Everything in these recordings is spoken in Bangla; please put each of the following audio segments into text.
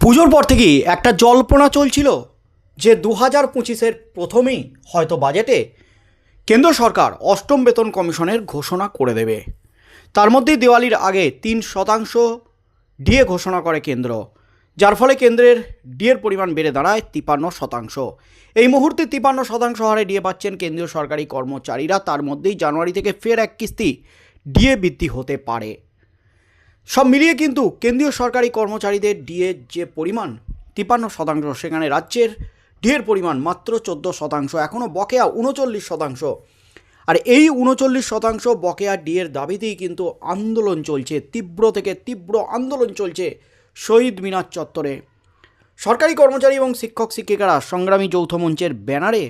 পুজোর পর থেকেই একটা জল্পনা চলছিল যে দু হাজার পঁচিশের প্রথমেই হয়তো বাজেটে কেন্দ্র সরকার অষ্টম বেতন কমিশনের ঘোষণা করে দেবে। তার মধ্যেই দিওয়ালির আগে তিন শতাংশ ডিএ ঘোষণা করে কেন্দ্র, যার ফলে কেন্দ্রের ডিএর পরিমাণ বেড়ে দাঁড়ায় তিপান্ন শতাংশ। এই মুহূর্তে তিপান্ন শতাংশ হারে ডিএ পাচ্ছেন কেন্দ্রীয় সরকারি কর্মচারীরা। তার মধ্যেই জানুয়ারি থেকে ফের এক কিস্তি ডিএ বৃদ্ধি হতে পারে। সব মিলিয়ে কিন্তু কেন্দ্রীয় সরকারি কর্মচারীদের ডিএর যে পরিমাণ তিপান্ন শতাংশ, সেখানে রাজ্যের ডিএর পরিমাণ মাত্র চোদ্দ শতাংশ এখনও বকেয়া উনচল্লিশ শতাংশ। আর এই উনচল্লিশ শতাংশ বকেয়া ডিএর দাবিতেই কিন্তু আন্দোলন চলছে, তীব্র থেকে তীব্র আন্দোলন চলছে শহীদ মিনার চত্বরে। সরকারি কর্মচারী এবং শিক্ষক শিক্ষিকারা সংগ্রামী যৌথ মঞ্চের ব্যানারে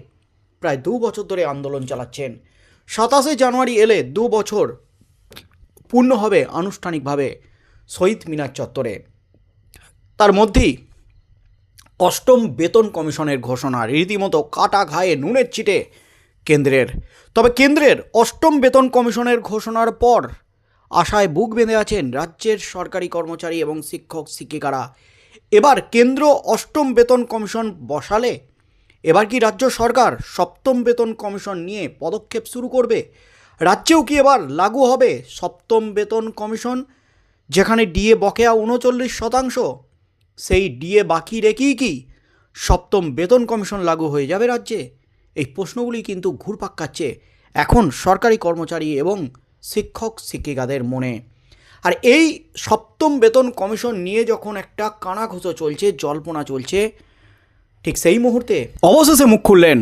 প্রায় দু বছর ধরে আন্দোলন চালাচ্ছেন। সাতাশে জানুয়ারি এলে দু বছর পূর্ণ হবে আনুষ্ঠানিকভাবে। শহীদ মিনার চত্বরে। তার মধ্যেই অষ্টম বেতন কমিশনের ঘোষণা, রীতিমতো কাটা ঘায়ে নুনের চিটে কেন্দ্রের। তবে কেন্দ্রের অষ্টম বেতন কমিশনের ঘোষণার পর আশায় বুক বেঁধে আছেন রাজ্যের সরকারি কর্মচারী এবং শিক্ষক, শিক্ষিকারা। এবার কেন্দ্র অষ্টম বেতন কমিশন বসালে এবার কি রাজ্য সরকার সপ্তম বেতন কমিশন নিয়ে পদক্ষেপ শুরু করবে? রাজ্যেও কি এবার লাগু হবে সপ্তম বেতন কমিশন? যেখানে ডিএ বকেয়া উনচল্লিশ শতাংশ, সেই ডিএ বাকি রেখেই কি সপ্তম বেতন কমিশন লাগু হয়ে যাবে রাজ্যে? এই প্রশ্নগুলি কিন্তু ঘুরপাক খাচ্ছে এখন সরকারি কর্মচারী এবং শিক্ষক, শিক্ষিকাদের মনে। আর এই সপ্তম বেতন কমিশন নিয়ে যখন একটা কানাঘুষো চলছে, জল্পনা চলছে, ঠিক সেই মুহূর্তে অবশেষে মুখ খুললেন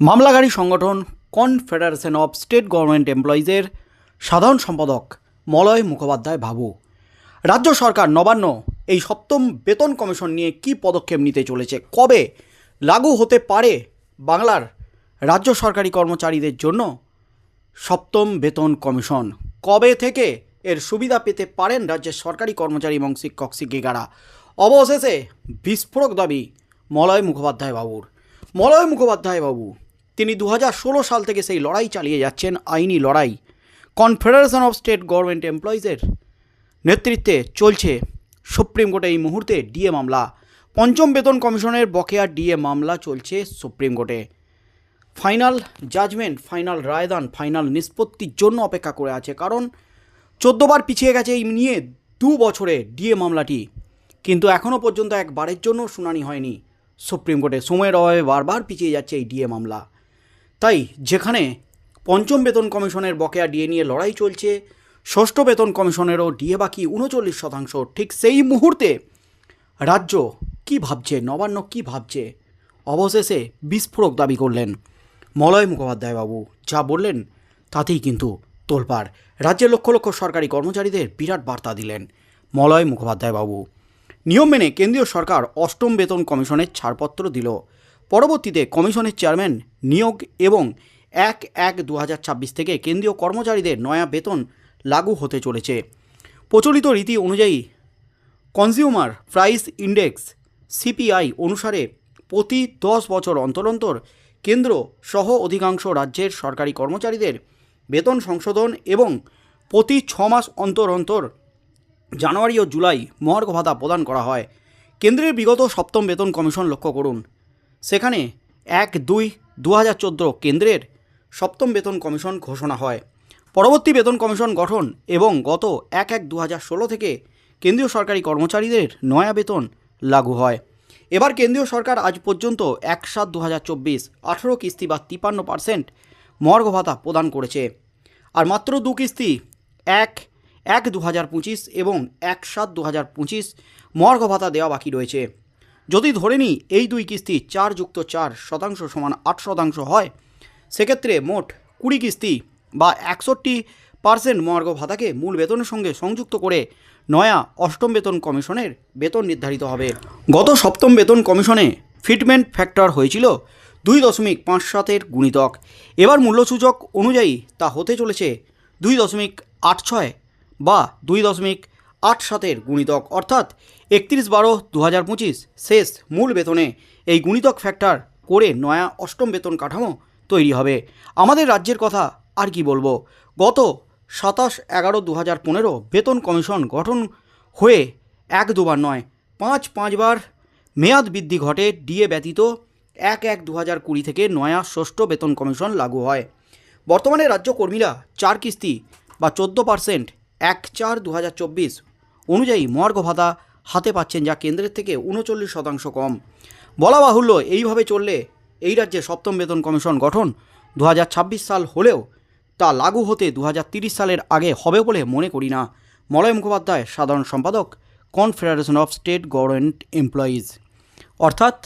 মামলাগারী সংগঠন কনফেডারেশন অফ স্টেট গভর্নমেন্ট এমপ্লয়িজের সাধারণ সম্পাদক মলয় মুখোপাধ্যায় ভাবু রাজ্য সরকার নবান্ন, এই সপ্তম বেতন কমিশন নিয়ে কি পদক্ষেপ নিতে চলেছে? কবে লাগু হতে পারে বাংলার রাজ্য সরকারি কর্মচারীদের জন্য সপ্তম বেতন কমিশন? কবে থেকে এর সুবিধা পেতে পারেন রাজ্যের সরকারি কর্মচারী এবং শিক্ষক শিক্ষিকারা? অবশেষে বিস্ফোরক দাবি মলয় মুখোপাধ্যায় বাবুর। মলয় মুখোপাধ্যায় বাবু, তিনি দু হাজার ষোলো সাল থেকে সেই লড়াই চালিয়ে যাচ্ছেন আইনি লড়াই। কনফেডারেশন অফ স্টেট গভর্নমেন্ট এমপ্লয়িজের নেতৃত্বে চলছে সুপ্রিম কোর্টে এই মুহূর্তে ডিএ মামলা। পঞ্চম বেতন কমিশনের বকেয়া ডিএ মামলা চলছে সুপ্রিম কোর্টে। ফাইনাল জাজমেন্ট, ফাইনাল রায়দান, ফাইনাল নিষ্পত্তির জন্য অপেক্ষা করে আছে কারণ চোদ্দোবার পিছিয়ে গেছে এই নিয়ে দু বছরে ডিএ মামলাটি। কিন্তু এখনও পর্যন্ত একবারের জন্য শুনানি হয়নি সুপ্রিম কোর্টে। সময়ের অভাবে বারবার পিছিয়ে যাচ্ছে এই ডিএ মামলা। তাই যেখানে পঞ্চম বেতন কমিশনের বকেয়া ডিএ নিয়ে লড়াই চলছে ষষ্ঠ বেতন কমিশনেরও ডিএ বাকি উনচল্লিশ শতাংশ। ঠিক সেই মুহূর্তে রাজ্য কি ভাবছে, নবান্ন কি ভাবছে? অবশেষে বিস্ফোরক দাবি করলেন মলয় মুখোপাধ্যায় বাবু যা বললেন তাতেই কিন্তু তোলপাড়। রাজ্যের লক্ষ লক্ষ সরকারি কর্মচারীদের বিরাট বার্তা দিলেন মলয় মুখোপাধ্যায় বাবু নিয়ম মেনে কেন্দ্রীয় সরকার অষ্টম বেতন কমিশনের ছাড়পত্র দিল। পরবর্তীতে কমিশনের চেয়ারম্যান নিয়োগ এবং এক এক দু থেকে কেন্দ্রীয় কর্মচারীদের নয়া বেতন লাগু হতে চলেছে। প্রচলিত রীতি অনুযায়ী কনজিউমার প্রাইস ইন্ডেক্স সিপিআই অনুসারে প্রতি দশ বছর অন্তর অন্তর কেন্দ্র সহ অধিকাংশ রাজ্যের সরকারি কর্মচারীদের বেতন সংশোধন এবং প্রতি ছ মাস অন্তর অন্তর জানুয়ারি ও জুলাই মহার্ঘ ভাতা প্রদান করা হয়। কেন্দ্রের বিগত সপ্তম বেতন কমিশন লক্ষ্য করুন। সেখানে এক দুই দু হাজার কেন্দ্রের সপ্তম বেতন কমিশন ঘোষণা হয়। পরবর্তী বেতন কমিশন গঠন এবং গত এক এক দু থেকে কেন্দ্রীয় সরকারি কর্মচারীদের নয়া বেতন লাগু হয়। এবার কেন্দ্রীয় সরকার আজ পর্যন্ত এক সাত দু হাজার চব্বিশ আঠেরো কিস্তি বা তিপান্ন পার্সেন্ট মর্গ ভাতা প্রদান করেছে। আর মাত্র দু কিস্তি, এক এক দু হাজার পঁচিশ এবং এক সাত দু হাজার পঁচিশ মর্গ ভাতা দেওয়া বাকি রয়েছে। যদি ধরে নিই এই দুই কিস্তি চার যুক্ত চার শতাংশ সমান আট শতাংশ হয়, সেক্ষেত্রে মোট কুড়ি কিস্তি বা একষট্টি পার্সেন্ট মহার্ঘ ভাতাকে মূল বেতনের সঙ্গে সংযুক্ত করে নয়া অষ্টম বেতন কমিশনের বেতন নির্ধারিত হবে। গত সপ্তম বেতন কমিশনে ফিটমেন্ট ফ্যাক্টর হয়েছিল দুই দশমিক পাঁচ সাতের গুণিতক। এবার মূল্যসূচক অনুযায়ী তা হতে চলেছে দুই দশমিক আট ছয় বা দুই দশমিক আট সাতের গুণিতক। অর্থাৎ একত্রিশ বারো দু হাজার পঁচিশ শেষ মূল বেতনে এই গুণিতক ফ্যাক্টর করে নয়া অষ্টম বেতন কাঠামো তৈরি হবে। আমাদের রাজ্যের কথা আর কি বলব? গত সাতাশ এগারো দু হাজার পনেরো বেতন কমিশন গঠন হয়ে এক দুবার নয়, পাঁচ পাঁচবার মেয়াদ বৃদ্ধি ঘটে ডিএ ব্যতীত এক এক দু হাজার কুড়ি থেকে নয়া ষষ্ঠ বেতন কমিশন লাগু হয়। বর্তমানে রাজ্য কর্মীরা চার কিস্তি বা চোদ্দ পার্সেন্ট এক চার দু হাজার চব্বিশ অনুযায়ী মর্গ ভাতা হাতে পাচ্ছেন যা কেন্দ্রের থেকে উনচল্লিশ শতাংশ কম। বলা বাহুল্য, এইভাবে চললে এই রাজ্যে সপ্তম বেতন কমিশন গঠন দু হাজার ছাব্বিশ সাল হলেও তা লাগু হতে দু সালের আগে হবে বলে মনে করি না। মলয় মুখোপাধ্যায়, সাধারণ সম্পাদক confederation of state government employees অর্থাৎ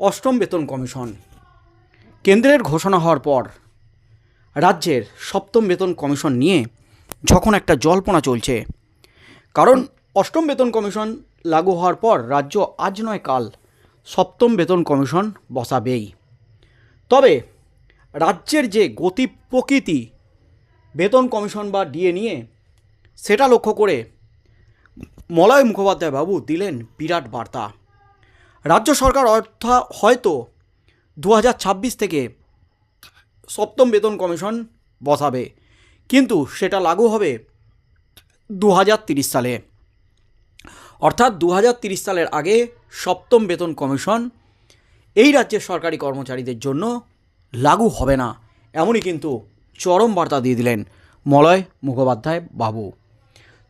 অষ্টম বেতন কমিশন। কেন্দ্রের ঘোষণা হওয়ার পর রাজ্যের সপ্তম বেতন কমিশন নিয়ে যখন একটা জল্পনা চলছে। কারণ অষ্টম বেতন কমিশন লাগু হওয়ার পর রাজ্য আজ নয় কাল সপ্তম বেতন কমিশন বসাবেই। তবে রাজ্যের যে গতি প্রকৃতি, বেতন কমিশন বা ডিএ নিয়ে, সেটা লক্ষ্য করে মলয় মুখোপাধ্যায় বাবু দিলেন বিরাট বার্তা। রাজ্য সরকার অর্থা হয়তো দু হাজার ছাব্বিশ থেকে সপ্তম বেতন কমিশন বসাবে, কিন্তু সেটা লাগু হবে দু সালে। অর্থাৎ দু সালের আগে সপ্তম বেতন কমিশন এই রাজ্যের সরকারি কর্মচারীদের জন্য লাগু হবে না, এমনই কিন্তু চরম বার্তা দিয়ে দিলেন মলয় মুখোপাধ্যায় বাবু।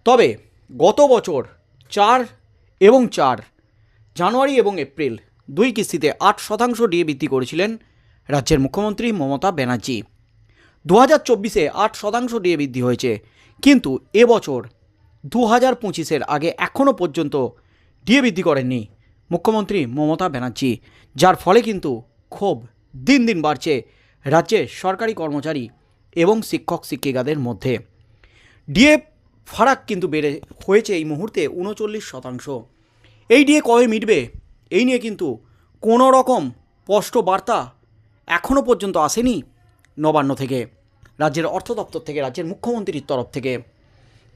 তবে গত বছর চার এবং চার জানুয়ারি এবং এপ্রিল দুই কিস্তিতে আট শতাংশ ডিএ বৃদ্ধি করেছিলেন রাজ্যের মুখ্যমন্ত্রী মমতা ব্যানার্জি। দু হাজার চব্বিশে আট শতাংশ ডিএ বৃদ্ধি হয়েছে, কিন্তু এবছর দু হাজার পঁচিশের আগে এখনও পর্যন্ত ডিএ বৃদ্ধি করেননি মুখ্যমন্ত্রী মমতা ব্যানার্জি, যার ফলে কিন্তু ক্ষোভ দিন দিন বাড়ছে রাজ্যের সরকারি কর্মচারী এবং শিক্ষক শিক্ষিকাদের মধ্যে। ডিএ ফারাক কিন্তু বেড়ে হয়েছে এই মুহূর্তে উনচল্লিশ শতাংশ। এই ডিএ কবে মিটবে? এই নিয়ে কিন্তু কোনো রকম স্পষ্ট বার্তা এখনও পর্যন্ত আসেনি নবান্ন থেকে, রাজ্যের অর্থ দপ্তর থেকে, রাজ্যের মুখ্যমন্ত্রীর তরফ থেকে।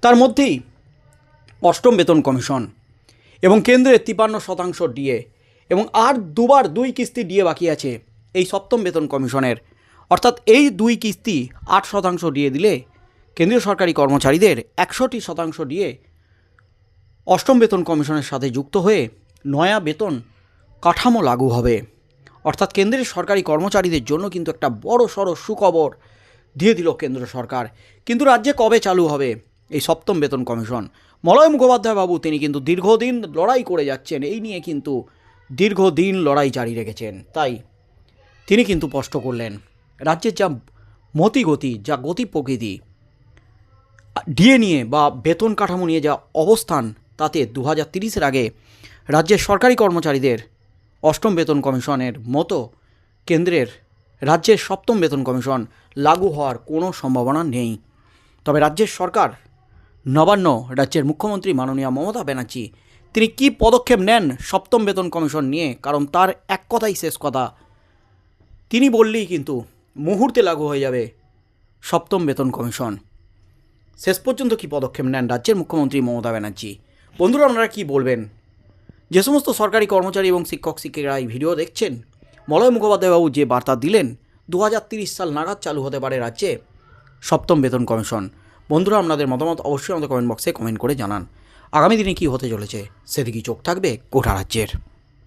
তার মধ্যেই অষ্টম বেতন কমিশন এবং কেন্দ্রের তিপান্ন শতাংশ ডিএ এবং আর দুবার দুই কিস্তি ডিএ বাকি আছে। এই সপ্তম বেতন কমিশনের। অর্থাৎ এই দুই কিস্তি আট শতাংশ দিয়ে দিলে কেন্দ্রীয় সরকারি কর্মচারীদের একশোটি শতাংশ দিয়ে অষ্টম বেতন কমিশনের সাথে যুক্ত হয়ে নয়া বেতন কাঠামো লাগু হবে। অর্থাৎ কেন্দ্রের সরকারি কর্মচারীদের জন্য কিন্তু একটা বড় সড়ো সুখবর দিয়ে দিল কেন্দ্র সরকার। কিন্তু রাজ্যে কবে চালু হবে এই সপ্তম বেতন কমিশন? মলয় মুখোপাধ্যায় বাবু, তিনি কিন্তু দীর্ঘদিন লড়াই করে যাচ্ছেন। এই নিয়ে কিন্তু দীর্ঘদিন লড়াই জারি রেখেছেন। তাই তিনি কিন্তু স্পষ্ট করলেন, রাজ্যের যা মতিগতি যা গতি প্রকৃতি ডিএ নিয়ে বা বেতন কাঠামো নিয়ে যা অবস্থান, তাতে দু হাজার তিরিশের আগে রাজ্যের সরকারি কর্মচারীদের অষ্টম বেতন কমিশনের মতো কেন্দ্রের রাজ্যের সপ্তম বেতন কমিশন লাগু হওয়ার কোনো সম্ভাবনা নেই। তবে রাজ্যের সরকার নবান্ন, রাজ্যের মুখ্যমন্ত্রী মাননীয় মমতা ব্যানার্জি, তিনি কী পদক্ষেপ নেন সপ্তম বেতন কমিশন নিয়ে? কারণ তার এক কথাই শেষ কথা তিনি বললেই কিন্তু মুহূর্তে লাগু হয়ে যাবে সপ্তম বেতন কমিশন। শেষ পর্যন্ত কী পদক্ষেপ নেন রাজ্যের মুখ্যমন্ত্রী মমতা ব্যানার্জি? বন্ধুরা, আপনারা কী বলবেন? যে সমস্ত সরকারি কর্মচারী এবং শিক্ষক শিক্ষিকারা এই ভিডিও দেখছেন, মলয় মুখোপাধ্যায়বাবু যে বার্তা দিলেন দু সাল নাগাদ চালু হতে পারে রাজ্যে সপ্তম বেতন কমিশন। বন্ধুরা, আপনাদের মতামত অবশ্যই আমাদের কমেন্ট বক্সে কমেন্ট করে জানান। আগামী দিনে কী হতে চলেছে? সেদিকেই চোখ থাকবে গোটা রাজ্যের।